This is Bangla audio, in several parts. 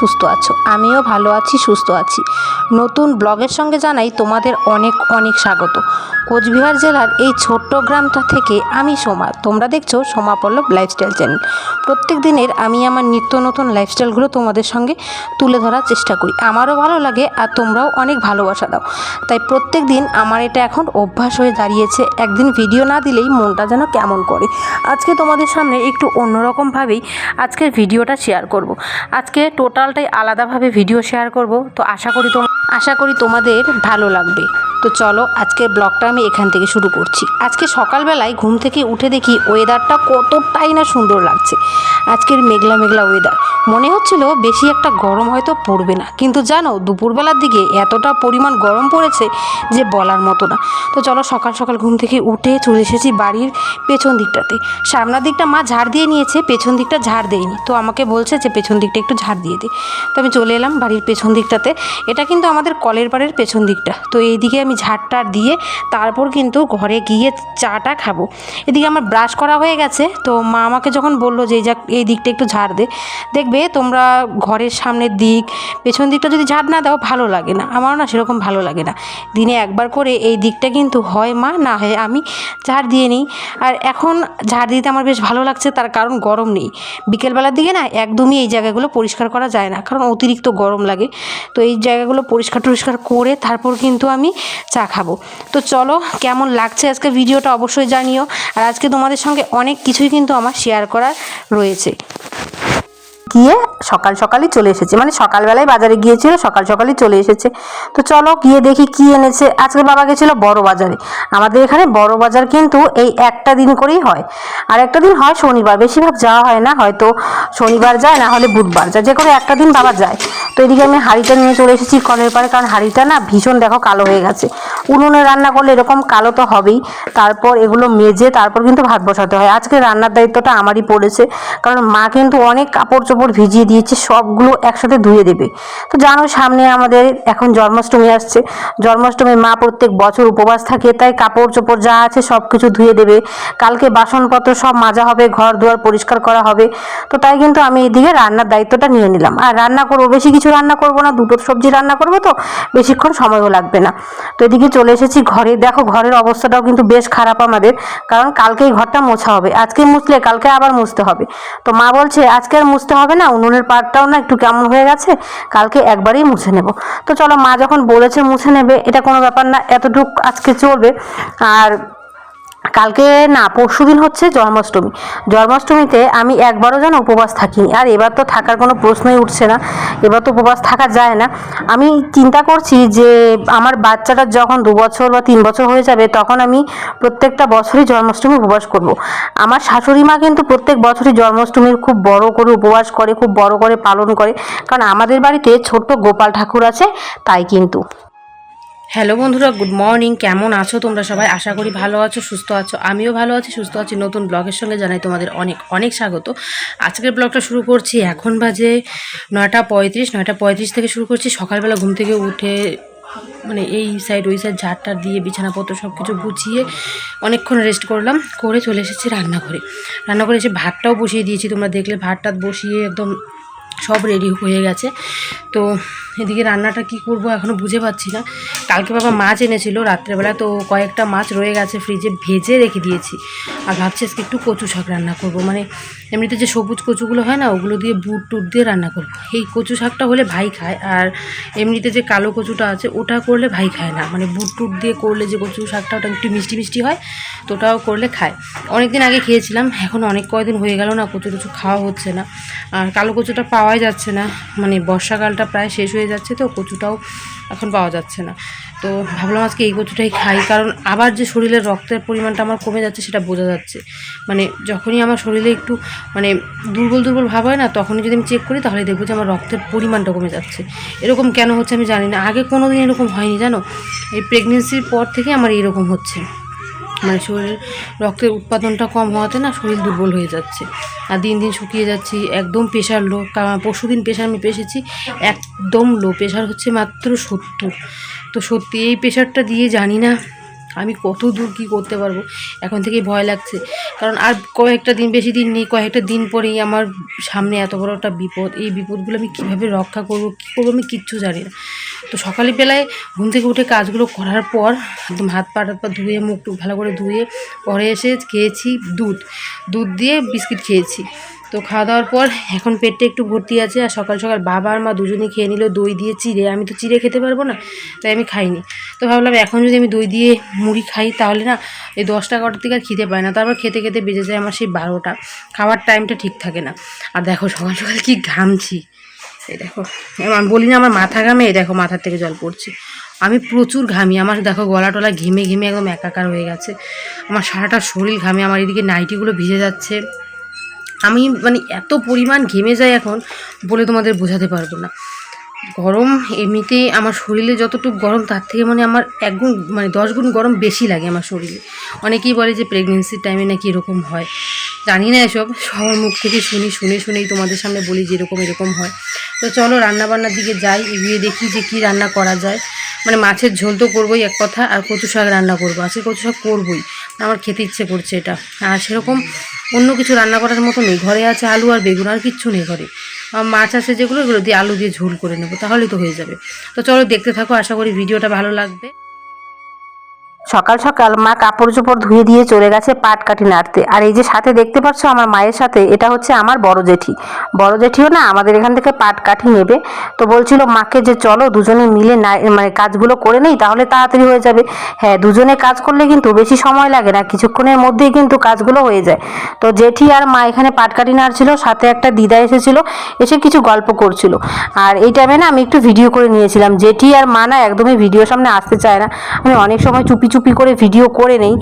সুস্থ আছো, আমিও ভালো আছি, সুস্থ আছি। নতুন ব্লগের সঙ্গে জানাই তোমাদের অনেক অনেক স্বাগত। কোচবিহার জেলার এই ছোট্ট গ্রামটা থেকে আমি সোমা। তোমরা দেখছ সোমা পল্লব লাইফস্টাইল চ্যানেল প্রত্যেক দিনের আমি আমার নিত্য নতুন লাইফস্টাইলগুলো তোমাদের সঙ্গে তুলে ধরার চেষ্টা করি। আমারও ভালো লাগে আর তোমরাও অনেক ভালোবাসা দাও। তাই প্রত্যেক দিন আমার এটা এখন অভ্যাস হয়ে দাঁড়িয়েছে। একদিন ভিডিও না দিলেই মনটা যেন কেমন করে। আজকে তোমাদের সামনে একটু অন্যরকমভাবেই আজকের ভিডিওটা শেয়ার করব। আজকে টোটালটাই আলাদাভাবে ভিডিও শেয়ার করব। তো আশা করি তোম আশা করি তোমাদের ভালো লাগবে। তো চলো আজকের ব্লগটা আমি এখান থেকে শুরু করছি। আজকে সকালবেলায় ঘুম থেকে উঠে দেখি ওয়েদারটা কতটাই না সুন্দর লাগছে। আজকের মেঘলা মেঘলা ওয়েদার মনে হচ্ছিল বেশি একটা গরম হয়তো পড়বে না। কিন্তু জানো, দুপুরবেলার দিকে এতটা পরিমাণ গরম পড়েছে যে বলার মতো না। তো চলো সকাল সকাল ঘুম থেকে উঠে চলে এসেছি বাড়ির পেছন দিকটাতে। সামনের দিকটা মা ঝাড় দিয়ে নিয়েছে, পেছন দিকটা ঝাড় দেয়নি। তো আমাকে বলছে যে, পেছন দিকটা একটু ঝাড় দিয়ে দে। তো আমি চলে এলাম বাড়ির পেছন দিকটাতে। এটা কিন্তু আমাদের কলের পাড়ের পেছন দিকটা। তো এইদিকে আমি ঝাড়টার দিয়ে তারপর কিন্তু ঘরে গিয়ে চাটা খাব। এদিকে আমার ব্রাশ করা হয়ে গেছে। তো মা আমাকে যখন বলল যে, এই যা এই দিকটা একটু ঝাড় দে। দেখবে তোমরা ঘরের সামনের দিক, পেছন দিকটা যদি ঝাড় না দাও, ভালো লাগে না। আমারও না সেরকম ভালো লাগে না। দিনে একবার করে এই দিকটা কিন্তু হয় মা, না হয় আমি ঝাড় দিয়ে নিই। আর এখন ঝাড় দিতে আমার বেশ ভালো লাগছে, তার কারণ গরম নেই। বিকেলবেলার দিকে না, একদমই এই জায়গাগুলো পরিষ্কার করা যায় না, কারণ অতিরিক্ত গরম লাগে। তো এই জায়গাগুলো পরিষ্কার টরিষ্কার করে তারপর কিন্তু আমি চা খাব। তো চলো কেমন লাগছে আজকে ভিডিওটা অবশ্যই জানিও। আর আজকে তোমাদের সঙ্গে অনেক কিছুই কিন্তু আমার শেয়ার করার রয়েছে। গিয়ে সকাল সকালই চলে এসেছে। মানে সকালবেলায় বাজারে গিয়েছিল, সকাল সকালই চলে এসেছে। তো চলো গিয়ে দেখি কি এনেছে। আজকে বাবা গেছিল বড় বাজারে। আমাদের এখানে বড় বাজার কিন্তু এই একটা দিন করেই হয়। আর একটা দিন হয় শনিবার। বেশিরভাগ যাওয়া হয় না, হয়তো শনিবার যায়, না হলে বুধবার যায়। যে করে একটা দিন বাবা যায়। তো এদিকে আমি হাঁড়িটা নিয়ে চলে এসেছি কলের পাড়ে, কারণ হাঁড়িটা না ভীষণ দেখো কালো হয়ে গেছে। উনুনে রান্না করলে এরকম কালো তো হবেই। তারপর এগুলো মেজে তারপর কিন্তু ভাত বসাতে হয়। আজকে রান্নার দায়িত্বটা আমারই পড়েছে। কারণ মা কিন্তু অনেক কাপড় চোপড় ভিজিয়ে দিয়েছে, সবগুলো একসাথে ধুয়ে দেবে। তো জানো, সামনে আমাদের এখন জন্মাষ্টমী আসছে। জন্মাষ্টমী মা প্রত্যেক বছর উপবাস থাকে, তাই কাপড় চোপড় যা আছে সব কিছু ধুয়ে দেবে। কালকে বাসনপত্র সব মাজা হবে ঘর দুয়ার পরিষ্কার করা হবে। তো তাই কিন্তু আমি এদিকে রান্নার দায়িত্বটা নিয়ে নিলাম। আর রান্না করব, বেশি কিছু রান্না করব না, দুটো সবজি রান্না করব তো, বেশিক্ষণ সময়ও লাগবে না। তো এদিকে চলে এসেছি ঘরে। দেখো, ঘরের অবস্থাটাও কিন্তু বেশ খারাপ আমাদের, কারণ কালকে এই ঘরটা মোছা হবে। আজকে মুছলে কালকে আবার মুছতে হবে। তো মা বলছে, আজকে আর মুছতে হবে না, উনুনের পাড়টাও না একটু কেমন হয়ে গেছে, কালকে একবারেই মুছে নেব। তো চলো মা যখন বলেছে মুছে নেবে, এটা কোনো ব্যাপার না, এতটুক আজকে চলবে। আর কালকে না, পরশু দিন হচ্ছে জন্মাষ্টমী। জন্মাষ্টমীতে আমি একবারও যেন উপবাস থাকিনি। আর এবার তো থাকার কোনো প্রশ্নই উঠছে না। এবার তো উপবাস থাকা যায় না। আমি চিন্তা করছি যে, আমার বাচ্চাটা যখন দু বছর বা তিন বছর হয়ে যাবে, তখন আমি প্রত্যেকটা বছরই জন্মাষ্টমী উপবাস করব। আমার শাশুড়ি মা কিন্তু প্রত্যেক বছরই জন্মাষ্টমীর খুব বড় করে উপবাস করে, খুব বড় করে পালন করে। কারণ আমাদের বাড়িতে ছোট্ট গোপাল ঠাকুর আছে, তাই কিন্তু। হ্যালো বন্ধুরা, গুড মর্নিং। কেমন আছো তোমরা সবাই? আশা করি ভালো আছো, সুস্থ আছো। আমিও ভালো আছি, সুস্থ আছি। নতুন ব্লগের সঙ্গে জানাই তোমাদের অনেক অনেক স্বাগত। আজকের ব্লগটা শুরু করছি এখন বাজে নয়টা পঁয়ত্রিশ। নয়টা পঁয়ত্রিশ থেকে শুরু করছি। সকালবেলা ঘুম থেকে উঠে মানে এই সাইড ওই সাইড ঝাড়টার দিয়ে বিছানাপত্র সব কিছু গুছিয়ে অনেকক্ষণ রেস্ট করলাম। করে চলে এসেছি রান্নাঘরে। রান্নাঘরে এসে ভাতটাও বসিয়ে দিয়েছি। তোমরা দেখলে ভাতটা বসিয়ে একদম সব রেডি হয়ে গেছে। তো এদিকে রান্নাটা কি করব এখনও বুঝে পাচ্ছি না। কালকে বাবা মাছ এনেছিল, রাত্রেবেলা তো কয়েকটা মাছ রয়ে গেছে ফ্রিজে ভেজে রেখে দিয়েছি। আর ভাবছি আজকে একটু কচু শাক রান্না করব। মানে এমনিতে যে সবুজ কচুগুলো হয় না, ওগুলো দিয়ে বুট টুট দিয়ে রান্না করব। এই কচু শাকটা হলে ভাই খায়, আর এমনিতে যে কালো কচুটা আছে, ওটা করলে ভাই খায় না। মানে বুট টুট দিয়ে করলে যে কচু শাকটা ওটা একটু মিষ্টি মিষ্টি হয়, তো ওটাও করলে খায়। অনেক দিন আগে খেয়েছিলাম, এখন অনেক কয়দিন হয়ে গেল না কচু টচু খাওয়া হচ্ছে না। আর কালো কচুটা পাওয়াই যাচ্ছে না। মানে বর্ষাকালটা প্রায় শেষ হয়ে যাচ্ছে তো, কচুটাও এখন পাওয়া যাচ্ছে না। তো ভাবলাম আজকে এই কচুটাই খাই, কারণ আবার যে শরীরের রক্তের পরিমাণটা আমার কমে যাচ্ছে সেটা বোঝা যাচ্ছে। মানে যখনই আমার শরীরে একটু মানে দুর্বল দুর্বল ভাব হয় না, তখনই যদি আমি চেক করি তাহলে দেখব যে আমার রক্তের পরিমাণটা কমে যাচ্ছে। এরকম কেন হচ্ছে আমি জানি না। আগে কোনো দিন এরকম হয়নি, জানো? এই প্রেগনেন্সির পর থেকে আমার এইরকম হচ্ছে। মানে শরীরের রক্তের উৎপাদনটা কম হওয়াতে না শরীর দুর্বল হয়ে যাচ্ছে। আর দিন দিন শুকিয়ে যাচ্ছি, একদম প্রেশার লো পরশু দিন প্রেশার আমি পেশেছি একদম লো প্রেশার হচ্ছে মাত্র সত্তর। তো সত্যি এই প্রেশারটা দিয়ে জানি না আমি কত দূর কী করতে পারব? এখন থেকেই ভয় লাগছে। কারণ আর কয়েকটা দিন বেশি দিন নেই, কয়েকটা দিন পরেই আমার সামনে এত বড় একটা বিপদ। এই বিপদগুলো আমি কীভাবে রক্ষা করব, কী করব আমি কিচ্ছু জানি না। তো সকালে বেলায় ঘুম থেকে উঠে কাজগুলো করার পর একদম হাত পা টাত পা ধুয়ে, মুখ ভালো করে ধুয়ে, পরে এসে খেয়েছি দুধ। দুধ দিয়ে বিস্কিট খেয়েছি। তো খাওয়া দাওয়ার পর এখন পেটটা একটু ভর্তি আছে আর সকাল সকাল বাবা আর মা দুজনেই খেয়ে নিল দই দিয়ে চিড়ে। আমি তো চিড়ে খেতে পারব না, তাই আমি খাইনি। তো ভাবলাম এখন যদি আমি দই দিয়ে মুড়ি খাই তাহলে না এই দশটা এগারোটার থেকে আর খেতে পায় না। তারপর খেতে খেতে বেজে যায় আমার সেই বারোটা। খাওয়ার টাইমটা ঠিক থাকে না। আর দেখো সকাল সকাল কি ঘামছি। এই দেখো আমি বলি না আমার মাথা ঘামে? এই দেখো মাথার থেকে জল পড়ছে। আমি প্রচুর ঘামি। আমার দেখো গলা টলা ঘেমে ঘেমে একদম একাকার হয়ে গেছে। আমার সারাটা শরীর ঘামে। আমার এদিকে নাইটিগুলো ভিজে যাচ্ছে। আমি মানে এত পরিমাণ ঘেমে যাই এখন বলে তোমাদের বোঝাতে পারব না। গরম এমনিতেই আমার শরীরে যতটুকু গরম, তার থেকে মানে আমার একগুণ মানে দশ গুণ গরম বেশি লাগে আমার শরীরে। অনেকেই বলে যে প্রেগনেন্সির টাইমে নাকি এরকম হয়। জানি না এসব, সবার মুখ থেকে শুনি, শুনে শুনেই তোমাদের সামনে বলি যে এরকম এরকম হয়। তো চলো রান্নাবান্নার দিকে যাই এগিয়ে দেখি যে কি রান্না করা যায়। মানে মাছের ঝোল তো করবোই এক কথা, আর কচু শাক রান্না করব। আজকে কচু শাক করবোই, আমার খেতে ইচ্ছে করছে এটা। আর সেরকম অন্য কিছু রান্না করার মতো নেই। ঘরে আছে আলু আর বেগুন আর কিচ্ছু নেই ঘরে। মাছ আছে যেগুলো, এগুলো দিয়ে আলু দিয়ে ঝোল করে নেব তাহলেই তো হয়ে যাবে। তো চলো দেখতে থাকো, আশা করি ভিডিওটা ভালো লাগবে। সকাল সকাল মা কাপড় চোপড় ধুয়ে দিয়ে চলে গেছে পাট কাটি নাড়তে। আর এই যে সাথে দেখতে পাচ্ছ আমার মায়ের সাথে, এটা হচ্ছে আমার বড় জেঠি। বড় জেঠিও না আমাদের এখান থেকে পাট কাঠি নেবে। তো বলছিল, মাকে যে চলো দুজনে মিলে না মানে কাজগুলো করে নেই, তাহলে তাড়াতাড়ি হয়ে যাবে। হ্যাঁ দুজনে কাজ করলে কিন্তু বেশি সময় লাগে না, কিছুক্ষণের মধ্যেই কিন্তু কাজগুলো হয়ে যায়। তো জেঠি আর মা এখানে পাট কাটি নাড়ছিল, সাথে একটা দিদা এসেছিল, এসে কিছু গল্প করছিল। আর এই টাইমে না আমি একটু ভিডিও করে নিয়েছিলাম। জেঠি আর মা না একদমই ভিডিও সামনে আসতে চায় না। আমি অনেক সময় চুপি চুপি করে ভিডিও করে নেই।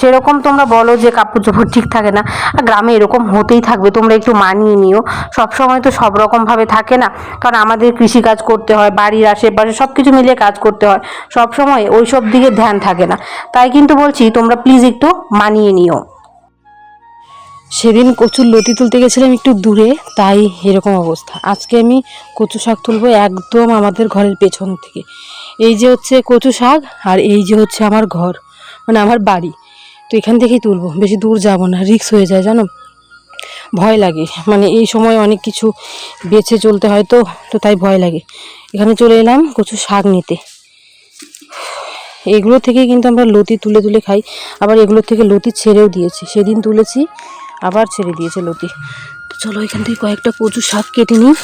সেরকম তোমরা বলো যে কাপড় চোপড় ঠিক থাকে না। আর গ্রামে এরকম হতেই থাকবে, তোমরা একটু মানিয়ে নিও। সব সময় তো সব রকমভাবে থাকে না। কারণ আমাদের কৃষিকাজ করতে হয়, বাড়ির আশেপাশে সব কিছু মিলিয়ে কাজ করতে হয়। সব সময় ওই সব দিকে ধ্যান থাকে না। তাই কিন্তু বলছি, তোমরা প্লিজ একটু মানিয়ে নিও। সেদিন কচুর লতি তুলতে গেছিলাম একটু দূরে, তাই এরকম অবস্থা। আজকে আমি কচু শাক তুলবো একদম আমাদের ঘরের পেছন থেকে। এই যে হচ্ছে কচু শাক আর এই যে হচ্ছে আমার ঘর মানে আমার বাড়ি। তো এখান থেকেই তুলবো, বেশি দূর যাব না রিক্স হয়ে যায়, জানো? ভয় লাগে মানে এই সময় অনেক কিছু বেছে চলতে হয় তো তো তাই ভয় লাগে। এখানে চলে এলাম কচু শাক নিতে। এগুলো থেকে কিন্তু আমরা লতি তুলে তুলে খাই, আবার এগুলো থেকে লতি ছেড়েও দিয়েছি। সেদিন তুলেছি, আবার ছেড়ে দিয়েছে লতি। তো চলো এখান থেকে কয়েকটা কচু শাক কেটে নিই।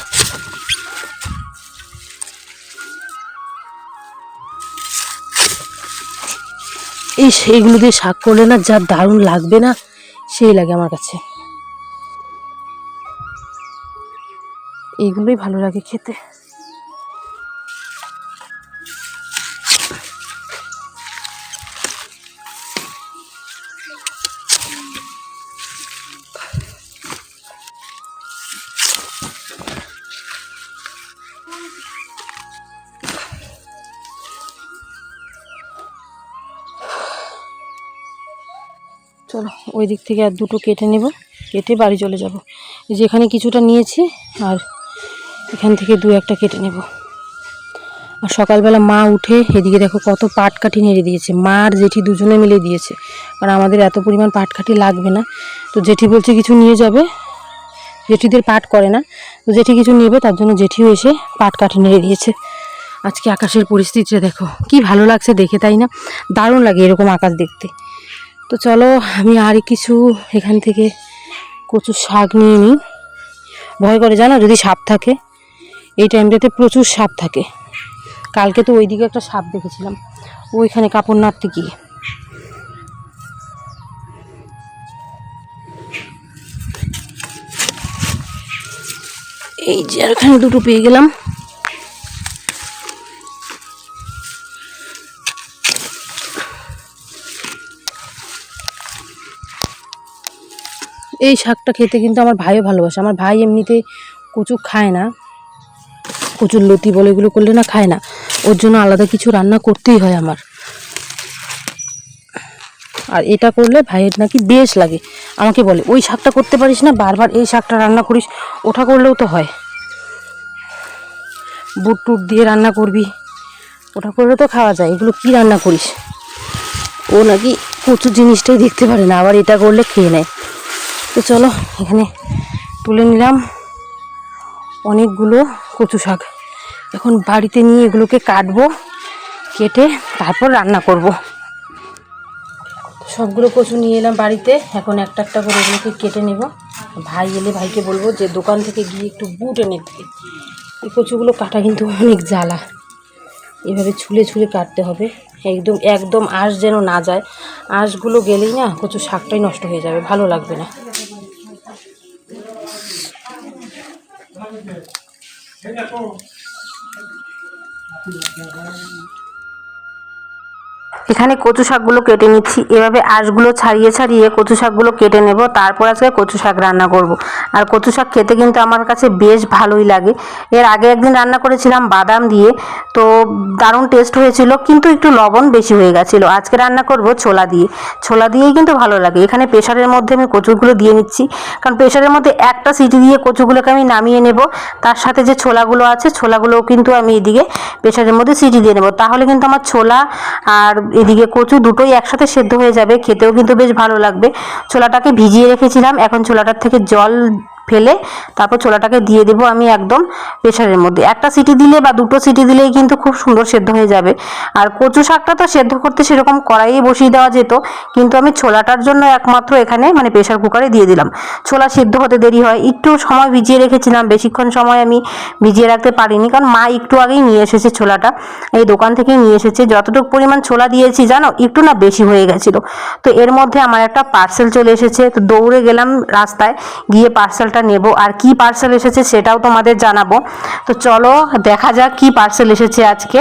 এই সেইগুলো দিয়ে শাক করলে না যা দারুণ লাগবে না, সেই লাগে আমার কাছে। এইগুলোই ভালো লাগে খেতে। ওই দিক থেকে আর দুটো কেটে নেব, কেটে বাড়ি চলে যাব। এই যে এখানে কিছুটা নিয়েছি আর এখান থেকে দু একটা কেটে নেব। আর সকালবেলা মা উঠে এদিকে দেখো কত পাট কাঠি নেড়ে দিয়েছে। মা আর জেঠি দুজনে মিলে দিয়েছে। কারণ আমাদের এত পরিমাণ পাট কাঠি লাগবে না। তো জেঠি বলছে কিছু নিয়ে যাবে। জেঠিদের পাট করে না। তো জেঠি কিছু নেবে, তার জন্য জেঠিও এসে পাট কাঠি নেড়ে দিয়েছে। আজকে আকাশের পরিস্থিতিটা দেখো, কি ভালো লাগছে দেখে, তাই না? দারুণ লাগে এরকম আকাশ দেখতে। তো চলো, আমি আর কিছু এখান থেকে কচু শাক নিয়ে নিই। ভয় করে জানো, যদি সাপ থাকে। এই টাইমটাতে প্রচুর সাপ থাকে। কালকে তো ওইদিকে একটা সাপ দেখেছিলাম। ওইখানে কাপড় নাড়তে গিয়ে। এই যে আর এখানে দুটো পেয়ে গেলাম। এই শাকটা খেতে কিন্তু আমার ভাইও ভালোবাসে। আমার ভাই এমনিতে কচু খায় না। কচুর লতি বলে, এগুলো করলে না খায় না। ওর জন্য আলাদা কিছু রান্না করতেই হয় আমার। আর এটা করলে ভাইয়ের নাকি বেশ লাগে। আমাকে বলে, ওই শাকটা করতে পারিস না, বারবার এই শাকটা রান্না করিস ওটা করলেও তো হয়। বুট টুট দিয়ে রান্না করবি ওটা করলে তো খাওয়া যায়। এগুলো কি রান্না করিস? ও নাকি কচু জিনিসটাই দেখতে পারে না, আবার এটা করলে খেয়ে নেয়। তো চলো, এখানে তুলে নিলাম অনেকগুলো কচু শাক। এখন বাড়িতে নিয়ে এগুলোকে কাটবো, কেটে তারপর রান্না করব। সবগুলো কচু নিয়ে এলাম বাড়িতে, এখন একটা একটা করে এগুলোকে কেটে নেব। ভাই এলে ভাইকে বলব যে দোকান থেকে গিয়ে একটু বুট এনে দিতে এই কচুগুলো কাটা কিন্তু অনেক জ্বালা। এভাবে ছুলে ছুলে কাটতে হবে। একদম একদম আঁশ যেন না যায়। আঁশগুলো গেলেই না কচু শাকটাই নষ্ট হয়ে যাবে, ভালো লাগবে না। Kaya ako, ako nagkaroon এখানে কচু শাকগুলো কেটে নিচ্ছি। এভাবে আঁশগুলো ছাড়িয়ে ছাড়িয়ে কচু শাকগুলো কেটে নেব। তারপর আজকে কচু শাক রান্না করব। আর কচু শাক খেতে কিন্তু আমার কাছে বেশ ভালোই লাগে। এর আগে একদিন রান্না করেছিলাম বাদাম দিয়ে। তো দারুণ টেস্ট হয়েছিল, কিন্তু একটু লবণ বেশি হয়ে গেছিল। আজকে রান্না করব ছোলা দিয়ে। ছোলা দিয়েই কিন্তু ভালো লাগে। এখানে প্রেশারের মধ্যে আমি কচুগুলো দিয়ে নিচ্ছি। কারণ প্রেশারের মধ্যে একটা সিটি দিয়ে কচুগুলোকে আমি নামিয়ে নেব। তার সাথে যে ছোলাগুলো আছে, ছোলাগুলোও কিন্তু আমি এদিকে প্রেশারের মধ্যে সিটি দিয়ে নেব। তাহলে কিন্তু আমার ছোলা আর এদিকে কচু দুটোই একসাথে সেদ্ধ হয়ে যাবে, খেতেও কিন্তু বেশ ভালো লাগবে। ছোলাটাকে ভিজিয়ে রেখেছিলাম, এখন ছোলাটার থেকে জল ফেলে তারপর ছোলাটাকে দিয়ে দেবো আমি একদম প্রেশারের মধ্যে। একটা সিটি দিলে বা দুটো সিটি দিলেই কিন্তু খুব সুন্দর সেদ্ধ হয়ে যাবে। আর কচু শাকটা তো সেদ্ধ করতে সেরকম কড়াইয়ে বসিয়ে দেওয়া যেত, কিন্তু আমি ছোলাটার জন্য একমাত্র এখানে মানে প্রেশার কুকারে দিয়ে দিলাম। ছোলা সেদ্ধ হতে দেরি হয়, একটু সময় ভিজিয়ে রেখেছিলাম, বেশিক্ষণ সময় আমি ভিজিয়ে রাখতে পারিনি, কারণ মা একটু আগেই নিয়ে এসেছে ছোলাটা, এই দোকান থেকেই নিয়ে এসেছে। যতটুকু পরিমাণ ছোলা দিয়েছি জানো, একটু না বেশি হয়ে গেছিল। তো এর মধ্যে আমার একটা পার্সেল চলে এসেছে, তো দৌড়ে গেলাম রাস্তায়, গিয়ে পার্সেলটা নেব আর কি পার্সেল এসেছে সেটাও তোমাদের জানাব। তো চলো দেখা যাক কি পার্সেল এসেছে আজকে।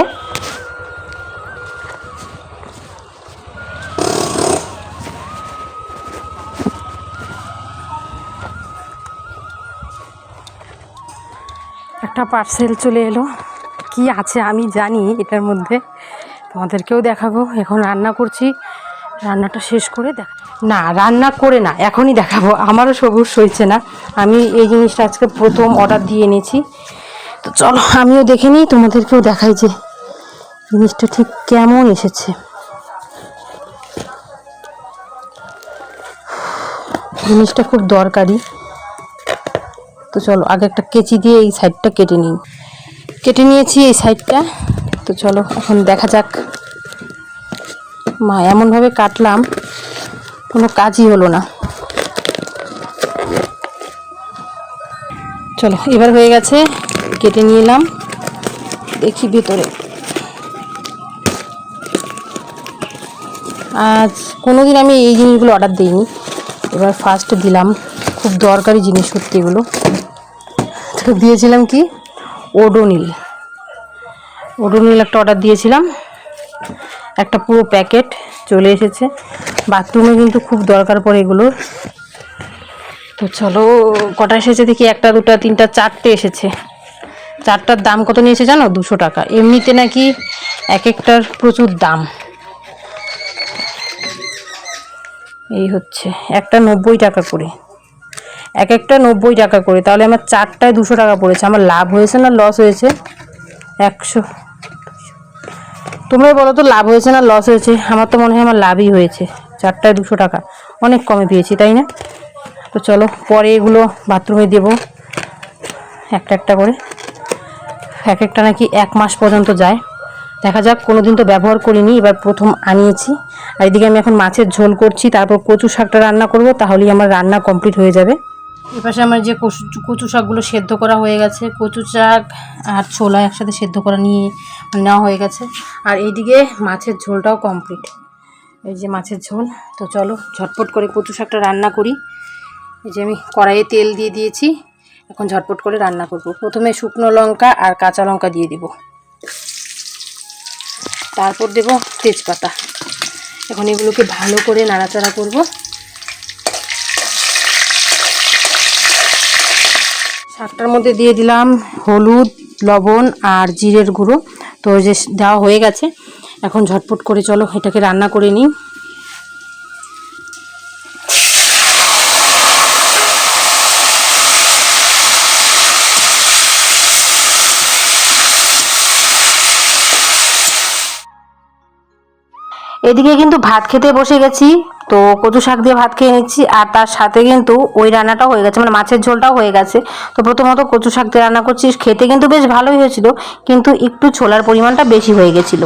একটা পার্সেল চলে এলো। কি আছে আমি জানি এটার মধ্যে। তোমাদেরকেও দেখাবো। এখন রান্না করছি। রান্নাটা শেষ করে দেখা না, রান্না করে না, এখনই দেখাবো। আমারও সবুজ সইছে না। আমি এই জিনিসটা আজকে প্রথম অর্ডার দিয়ে এনেছি। তো চলো, আমিও দেখে নিই, তোমাদেরকেও দেখাই যে জিনিসটা ঠিক কেমন এসেছে। জিনিসটা খুব দরকারি। তো চলো, আগে একটা কেচি দিয়ে এই সাইডটা কেটে নিই। কেটে নিয়েছি এই সাইডটা তো চলো, এখন দেখা যাক। মা, এমনভাবে কাটলাম কোনো কাজই হলো না। চলো, এবার হয়ে গেছে, কেটে নিয়ে এলাম দেখি ভেতরে। আজ কোনো দিন আমি এই জিনিসগুলো অর্ডার দিইনি। এবার ফার্স্ট দিলাম। খুব দরকারি জিনিস সত্যি এগুলো। তো দিয়েছিলাম কি? ওডোনিল। ওডোনিল একটা অর্ডার দিয়েছিলাম। একটা পুরো প্যাকেট চলে এসেছে। বাথরুমে কিন্তু খুব দরকার পড়ে এগুলোর। তো চলো, কটা এসেছে দেখি, একটা, দুটা, তিনটা, চারটে এসেছে। চারটার দাম কত নিয়েছে জানো? দুশো টাকা। এমনিতে নাকি এক একটার প্রচুর দাম। এই হচ্ছে, একটা নব্বই টাকা করে। এক একটা নব্বই টাকা করে। তাহলে আমার চারটায় দুশো টাকা পড়েছে। আমার লাভ হয়েছে না লস হয়েছে? একশো তোমরাই বলো তো, লাভ হয়েছে না লস হয়েছে? আমার তো মনে হয় আমার লাভই হয়েছে। চারটায় দুশো টাকা। অনেক কমে পেয়েছি, তাই না? তো চলো, পরে এগুলো বাথরুমে দেবো। একটা একটা করে। এক একটা নাকি এক মাস পর্যন্ত যায়। দেখা যাক কোনো দিন তো ব্যবহার করিনি, এবার প্রথম আনিয়েছি। আর এদিকে আমি এখন মাছের ঝোল করছি, তারপর কচু শাকটা রান্না করব, তাহলেই আমার রান্না কমপ্লিট হয়ে যাবে। এপাশে আমার যে কচু কচু শাকগুলো সেদ্ধ করা হয়ে গেছে। কচু শাক আর ছোলা একসাথে সেদ্ধ করা নিয়ে নেওয়া হয়ে গেছে। আর এইদিকে মাছের ঝোলটাও কমপ্লিট এই যে মাছের ঝোল। তো চলো ঝটপট করে কচু শাকটা রান্না করি। এই যে আমি কড়াইয়ে তেল দিয়ে দিয়েছি। এখন ঝটপট করে রান্না করব। প্রথমে শুকনো লঙ্কা আর কাঁচা লঙ্কা দিয়ে দিব। তারপর দেব তেজপাতা। এখন এগুলোকে ভালো করে নাড়াচাড়া করব। শাকটার মধ্যে দিয়ে দিলাম হলুদ, লবণ আর জিরের গুঁড়ো। তো যে দেওয়া হয়ে গেছে, এখন ঝটপট করে চলো এটাকে রান্না করে নিই। এদিকে কিন্তু ভাত খেতে বসে গেছি। তো কচু শাক দিয়ে ভাত খেয়ে নিচ্ছি, আর তার সাথে কিন্তু ওই রান্নাটাও হয়ে গেছে মানে মাছের ঝোলটাও হয়ে গেছে। তো প্রথমত কচু শাক দিয়ে রান্না করছি, খেতে কিন্তু বেশ ভালোই হয়েছিল, কিন্তু একটু ছোলার পরিমাণটা বেশি হয়ে গেছিল।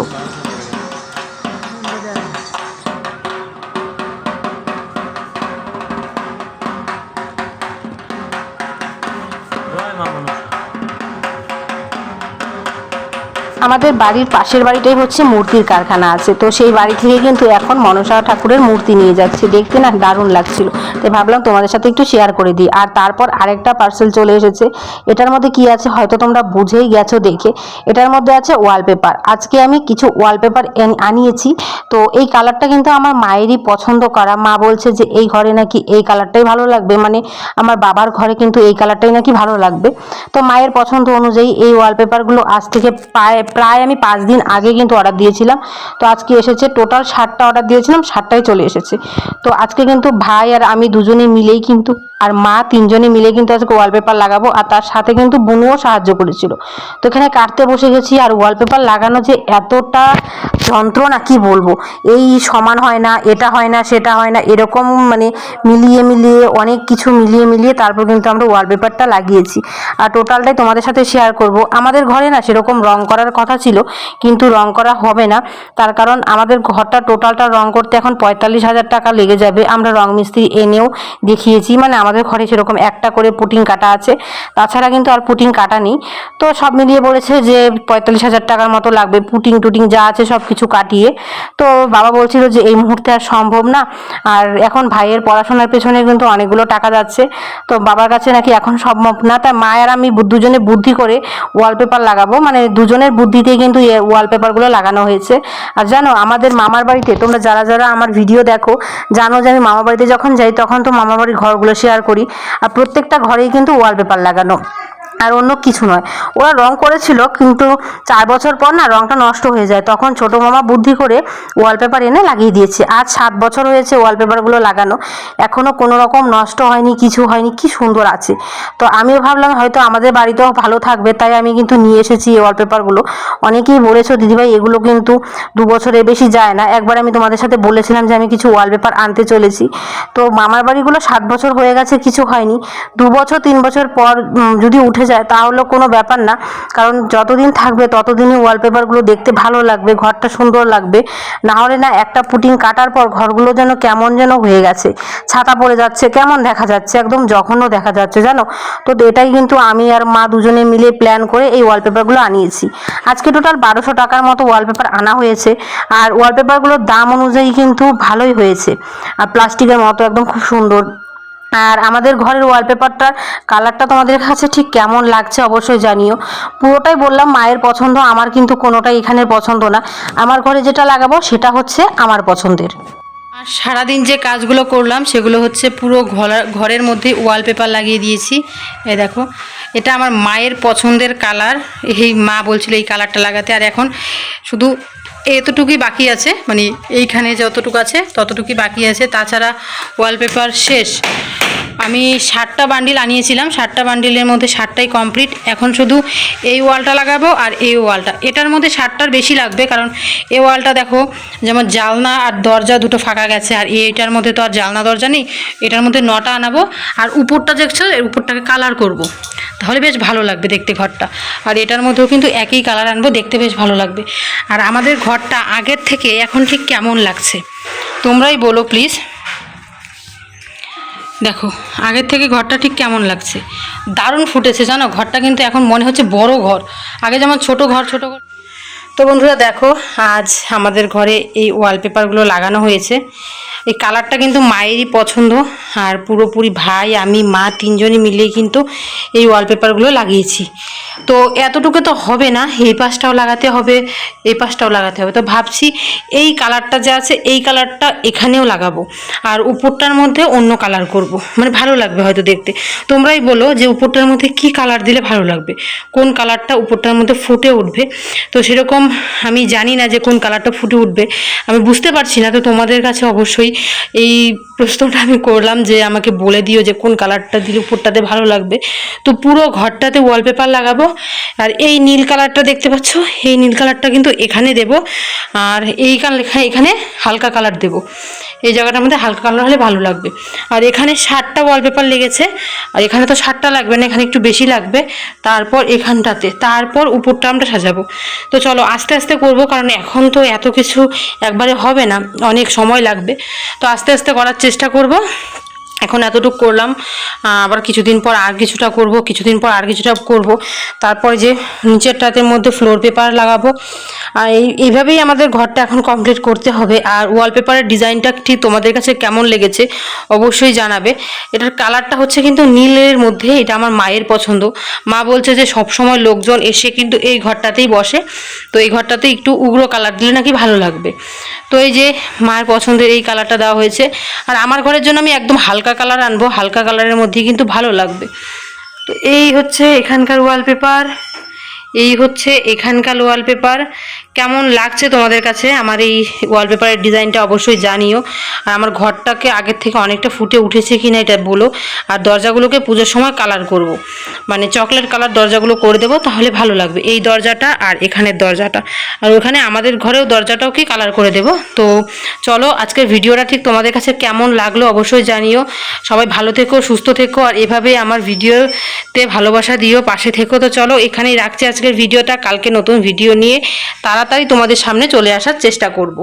আমাদের বাড়ির পাশের বাড়িটাই হচ্ছে মূর্তির কারখানা আছে। তো সেই বাড়ি থেকে কিন্তু এখন মনসা ঠাকুরের মূর্তি নিয়ে যাচ্ছে। দেখতে না দারুণ লাগছিল। তো ভাবলাম তোমাদের সাথে একটু শেয়ার করে দিই। আর তারপর আরেকটা পার্সেল চলে এসেছে। এটার মধ্যে কি আছে হয়তো তোমরা বুঝেই গেছো দেখে। এটার মধ্যে আছে ওয়ালপেপার আজকে আমি কিছু ওয়ালপেপার আনিয়েছি। তো এই কালারটা কিন্তু আমার মায়েরই পছন্দ করা। মা বলছে যে, এই ঘরে নাকি এই কালারটাই ভালো লাগবে। মানে আমার বাবার ঘরে কিন্তু এই কালারটাই নাকি ভালো লাগবে। তো মায়ের পছন্দ অনুযায়ী এই ওয়ালপেপারগুলো আজ থেকে প্রায় প্রায় আমি পাঁচ দিন আগে কিন্তু অর্ডার দিয়েছিলাম। তো আজকে এসেছে টোটাল ষাটটা অর্ডার দিয়েছিলাম ষাটটাই চলে এসেছে। তো আজকে কিন্তু ভাই আর আমি দুজনে মিলেই কিন্তু আর মা তিনজনে মিলে কিন্তু আজকে ওয়ালপেপার লাগাবো, আর তার সাথে কিন্তু বুনুও সাহায্য করেছিল। তো এখানে কাটতে বসে গেছি, আর ওয়ালপেপার লাগানো যে এতটা যন্ত্রণা, কি বলব? এই সমান হয় না, এটা হয় না, সেটা হয় না, এরকম মানে মিলিয়ে মিলিয়ে, অনেক কিছু মিলিয়ে মিলিয়ে তারপর কিন্তু আমরা ওয়ালপেপারটা লাগিয়েছি। আর টোটালটাই তোমাদের সাথে শেয়ার করব। আমাদের ঘরে না সেরকম রং করার কথা ছিল, কিন্তু রং করা হবে না। তার কারণ আমাদের ঘরটা টোটালটা রং করতে এখন পঁয়তাল্লিশ হাজার টাকা লেগে যাবে। আমরা রং মিস্ত্রি এনেও দেখিয়েছি মানে আমাদের ঘরে সেরকম একটা করে পুটিং কাটা আছে। তাছাড়া কিন্তু আর পুটিং কাটা নেই। তো সব মিলিয়ে বলেছে যে পঁয়তাল্লিশ হাজার টাকার মতো লাগবে। পুটিং টুটিং যা আছে সব কিছু কাটিয়ে। তো বাবা বলছিল যে এই মুহূর্তে আর সম্ভব না। আর এখন ভাইয়ের পড়াশোনার পেছনে কিন্তু অনেকগুলো টাকা যাচ্ছে। তো বাবার কাছে নাকি এখন সম্ভব না। তাই মা আর আমি দুজনে বুদ্ধি করে ওয়ালপেপার লাগাবো। মানে দুজনের বুদ্ধিতেই কিন্তু ওয়ালপেপারগুলো লাগানো হয়েছে। আর জানো, আমাদের মামার বাড়িতে তোমরা যারা যারা আমার ভিডিও দেখো, জানো যে আমি মামার বাড়িতে যখন যাই, তখন তো মামার বাড়ির ঘরগুলো শেয়ার করি। আর প্রত্যেকটা ঘরেই কিন্তু ওয়ালপেপার লাগানো। আর অন্য কিছু নয়। ওরা রং করেছিল, কিন্তু চার বছর পর না রংটা নষ্ট হয়ে যায়। তখন ছোটো মামা বুদ্ধি করে ওয়ালপেপার এনে লাগিয়ে দিয়েছে। আজ সাত বছর হয়েছে ওয়ালপেপারগুলো লাগানো। এখনও কোনো রকম নষ্ট হয়নি, কিছু হয়নি, কি সুন্দর আছে। তো আমিও ভাবলাম হয়তো আমাদের বাড়িতেও ভালো থাকবে, তাই আমি কিন্তু নিয়ে এসেছি এই ওয়ালপেপারগুলো অনেকেই বলেছ, দিদিভাই, এগুলো কিন্তু দু বছরের বেশি যায় না। একবার আমি তোমাদের সাথে বলেছিলাম যে আমি কিছু ওয়ালপেপার আনতে চলেছি। তো মামার বাড়িগুলো সাত বছর হয়ে গেছে, কিছু হয়নি। দু বছর, তিন বছর পর যদি উঠে যায় তাহলে কোনো ব্যাপার না। কারণ যতদিন থাকবে, ততদিনই ওয়ালপেপারগুলো দেখতে ভালো লাগবে, ঘরটা সুন্দর লাগবে। না হলে না একটা পুটিং কাটার পর ঘরগুলো যেন কেমন যেন হয়ে গেছে। ছাতা পড়ে যাচ্ছে, কেমন দেখা যাচ্ছে? একদম জঘন্য দেখা যাচ্ছে, জানো? তো এটাই কিন্তু আমি আর মা দুজনে মিলে প্ল্যান করে এই ওয়ালপেপারগুলো আনিয়েছি। আজকে টোটাল বারোশো টাকার মতো ওয়ালপেপার আনা হয়েছে। আর ওয়ালপেপারগুলোর দাম অনুযায়ী কিন্তু ভালোই হয়েছে। আর প্লাস্টিকের মতো, একদম খুব সুন্দর। আর আমাদের ঘরের ওয়ালপেপারটার কালারটা তোমাদের কাছে ঠিক কেমন লাগছে অবশ্যই জানিও। পুরোটাই বললাম, মায়ের পছন্দ, আমার কিন্তু কোনোটাই এখানের পছন্দ না। আমার ঘরে যেটা লাগাবো, সেটা হচ্ছে আমার পছন্দের। আর সারাদিন যে কাজগুলো করলাম, সেগুলো হচ্ছে পুরো ঘর- ঘরের মধ্যে ওয়ালপেপার লাগিয়ে দিয়েছি। এ দেখো, এটা আমার মায়ের পছন্দের কালার এই মা বলছিল এই কালারটা লাগাতে। আর এখন শুধু এতটুকুই বাকি আছে মানে এইখানে যতটুকু আছে ততটুকুই বাকি আছে। তাছাড়া ওয়ালপেপার শেষ। আমি ষাটটা বান্ডিল আনিয়েছিলাম, ষাটটা বান্ডিলের মধ্যে ষাটটাই কমপ্লিট এখন শুধু এই ওয়ালটা লাগাবো আর এই ওয়ালটা এটার মধ্যে ষাটটার বেশি লাগবে, কারণ এই ওয়ালটা দেখো, যেমন জালনা আর দরজা দুটো ফাঁকা গেছে, আর এইটার মধ্যে তো আর জালনা দরজা নেই, এটার মধ্যে নটা আনাবো। আর উপরটা দেখছ উপরটাকে কালার করব। তাহলে বেশ ভালো লাগবে দেখতে ঘরটা। আর এটার মধ্যেও কিন্তু একই কালার আনব, দেখতে বেশ ভালো লাগবে। আর আমাদের ঘরটা আগের থেকে এখন ঠিক কেমন লাগছে? তোমরাই বলো প্লিজ দেখো, আগের থেকে ঘরটা ঠিক কেমন লাগছে? দারুণ ফুটেছে, জানো? ঘরটা কিন্তু এখন মনে হচ্ছে বড় ঘর। আগে যেমন ছোট ঘর ছোট ঘর তো বন্ধুরা দেখো, আজ আমাদের ঘরে এই ওয়ালপেপারগুলো লাগানো হয়েছে। এই কালারটা কিন্তু মায়েরই পছন্দ, আর পুরোপুরি ভাই, আমি, মা তিনজনই মিলেই কিন্তু এই ওয়ালপেপারগুলো লাগিয়েছি। তো এতটুকু তো হবে না, এই পাশটাও লাগাতে হবে, এই পাশটাও লাগাতে হবে। তো ভাবছি এই কালারটা যে আছে, এই কালারটা এখানেও লাগাবো, আর উপরটার মধ্যে অন্য কালার করব। মানে ভালো লাগবে হয়তো দেখতে। তোমরাই বলো যে উপরটার মধ্যে কি কালার দিলে ভালো লাগবে, কোন কালারটা উপরটার মধ্যে ফুটে উঠবে। তো সেরকম আমি জানি না যে কোন কালারটা ফুটে উঠবে। আমি বুঝতে পারছি না, তো তোমাদের কাছে অবশ্যই এই প্রশ্নটা আমি করলাম যে আমাকে বলে দিও যে কোন কালারটা দিলে উপরটাতে ভালো লাগবে। তো পুরো ঘরটাতে ওয়ালপেপার লাগাবো, আর এই নীল কালারটা দেখতে পাচ্ছ? এই নীল কালারটা কিন্তু এখানে দেব, আর এই এখানে হালকা কালার দেব। এই জায়গাটার মধ্যে হালকা কালার হলে ভালো লাগবে। আর এখানে ষাটটা ওয়ালপেপার লেগেছে। আর এখানে তো ষাটটা লাগবে না, এখানে একটু বেশি লাগবে। তারপর এখানটাতে, তারপর উপরটা আমরা সাজাবো। তো চলো আস্তে আস্তে করব, কারণ এখন তো এত কিছু একবারে হবে না, অনেক সময় লাগবে। তো আস্তে আস্তে করার চেষ্টা করব। এখন এতটুকু করলাম আবার কিছুদিন পর আর কিছুটা করব, কিছুদিন পর আর কিছুটা করব। তারপর যে নিচেরটাতে মধ্যে ফ্লোর পেপার লাগাবো আর এই, এইভাবেই আমাদের ঘরটা এখন কমপ্লিট করতে হবে। আর ওয়ালপেপারের ডিজাইনটা ঠিক তোমাদের কাছে কেমন লেগেছে অবশ্যই জানাবে। এটার কালারটা হচ্ছে কিন্তু নীলের মধ্যে, এটা আমার মায়ের পছন্দ। মা বলছে যে সব সময় লোকজন এসে কিন্তু এই ঘরটাতেই বসে। তো এই ঘরটাতে একটু উগ্র কালার দিলে নাকি ভালো লাগবে। তো এই যে মায়ের পছন্দের এই কালারটা দেওয়া হয়েছে। আর আমার ঘরের জন্য আমি একদম হালকা কালার আনব, হালকা কালারের মধ্যেই কিন্তু ভালো লাগবে। তো এই হচ্ছে এখানকার ওয়ালপেপার এই হচ্ছে এখানকার ওয়ালপেপার কেমন লাগছে তোমাদের কাছে? আমার এই ওয়ালপেপারের ডিজাইনটা অবশ্যই জানিও। আর আমার ঘরটাকে আগের থেকে অনেকটা ফুটে উঠেছে কি না এটা বলো। আর দরজাগুলোকে পুজোর সময় কালার করব। মানে চকলেট কালার দরজাগুলো করে দেবো, তাহলে ভালো লাগবে। এই দরজাটা আর এখানের দরজাটা। আর ওখানে আমাদের ঘরেও দরজাটাও কি কালার করে দেবো? তো চলো, আজকের ভিডিওটা ঠিক তোমাদের কাছে কেমন লাগল অবশ্যই জানিও। সবাই ভালো থেকো, সুস্থ থেকো, আর এভাবে আমার ভিডিওতে ভালোবাসা দিও, পাশে থেকো। তো চলো, এখানেই রাখছি আজকের ভিডিওটা। কালকে নতুন ভিডিও নিয়ে। তাড়াতাড়ি তোমাদের সামনে চলে আসার চেষ্টা করব।